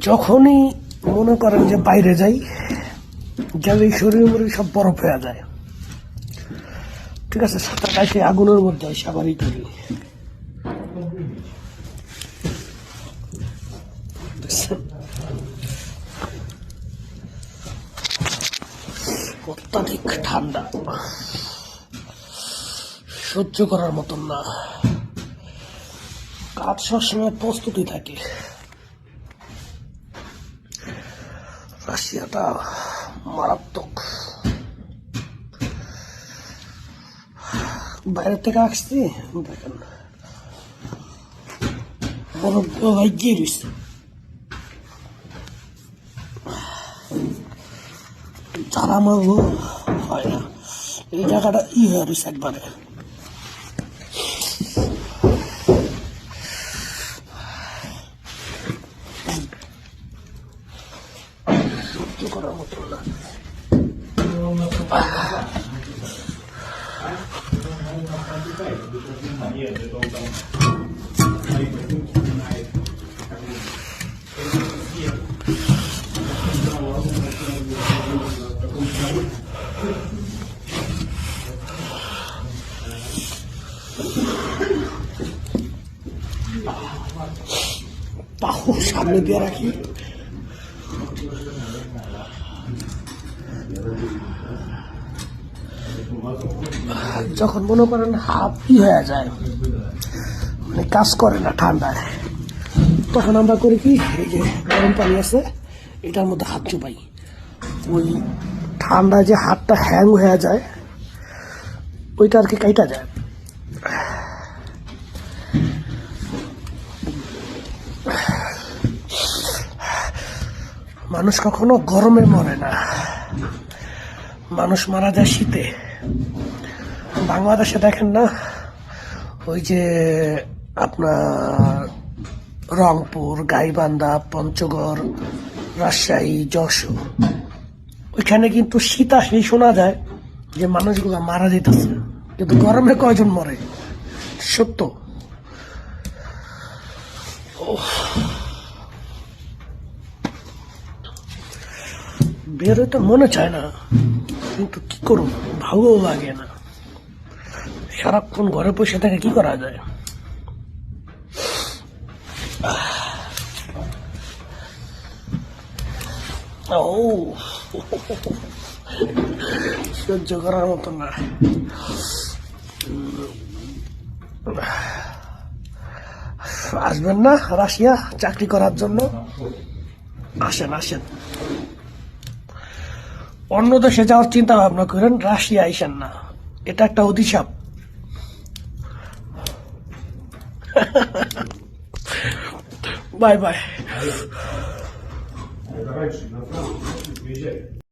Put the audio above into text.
যখনই মনে করেন যে বাইরে যাই এই শরীর মরির সব বরফ হয়ে যায়। ঠিক আছে, সাঁতার কাছে আগুনের মধ্যে ই করি। অত্যাধিক ঠান্ডা। সহ্য করার মতন না। কাজ সবসময় প্রস্তুতি থাকে। রাশিয়াটা মারাত্মক। বাইরে থেকে আসছি, দেখেন। বরফ ভাই গিয়ে রয়েছে যারা মারবো হয় না। এই জায়গাটা ই হয়ে রয়েছে একবারে। সহ্য করার মতো না। সামনে দিয়ে রাখি। যখন মনে করেন ই হয়ে যায় মানে কাজ করে না ঠান্ডায়, তখন আমরা করি কি, এই যে গরম পানি আছে, এটার মধ্যে হাত চুপাই। ওই ঠান্ডায় যে হাতটা হ্যাং হয়ে যায়, ওইটা আর কি কাইটা যায়। মানুষ কখনো গরমে মরে না। মানুষ মারা যায় শীতে। বাংলাদেশে দেখেন না, ওই যে আপনার রংপুর, গাইবান্ধা, পঞ্চগড়, রাজশাহী, যশোর, ওইখানে কিন্তু শীত আসলেই শোনা যায় যে মানুষগুলো মারা যেতেছে। কিন্তু গরমে কয়জন মরে? সত্য। বেরোতে মনে চায় না। কিন্তু কি করব? ভালোও লাগে না। সারাক্ষণ ঘরে বসে থেকে কি করা যায়? ও। সহ্য করার মতো না। আসবেন না রাশিয়া চাকরি করার জন্য? আসেন আসেন। অন্য দেশে যাওয়ার চিন্তা ভাবনা করেন রাশিয়া আইসেন না এটা একটা অধিশাপ বাই বাই